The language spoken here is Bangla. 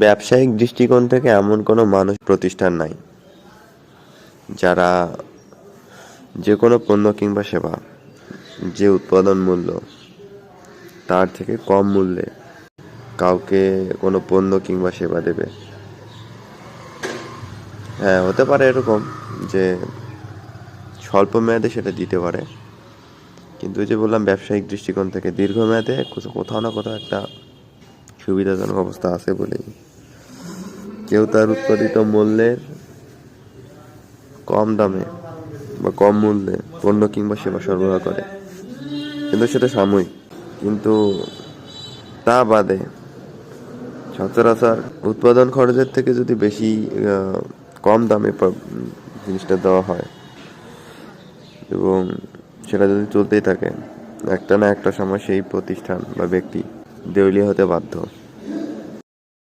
ব্যবসায়িক দৃষ্টিকোণ থেকে এমন কোনো মানুষ প্রতিষ্ঠান নাই, যারা যে কোনো পণ্য কিংবা সেবা, যে উৎপাদন মূল্য, তার থেকে কম মূল্যে কাউকে কোনো পণ্য কিংবা সেবা দেবে। হ্যাঁ হতে পারে এরকম যে স্বল্প মেয়াদে সেটা দিতে পারে। কিন্তু যে বললাম, ব্যবসায়িক দৃষ্টিকোণ থেকে দীর্ঘমেয়াদে কোথা- কোথাও না কোথাও একটা সুবিধাজনক অবস্থা আছে বলেই কেউ তার উৎপাদিত মূল্যের কম দামে বা কম মূল্যে পণ্য কিংবা সেবা সরবরাহ করে। কিন্তু সেটা সাময়িক। কিন্তু তা বাদে সচরাচর উৎপাদন খরচের থেকে যদি বেশি কম দামে জিনিসটা দেওয়া হয় এবং সেটা যদি চলতেই থাকে, একটা না একটা সময় সেই প্রতিষ্ঠান বা ব্যক্তি দেউলিয়া হতে বাধ্য।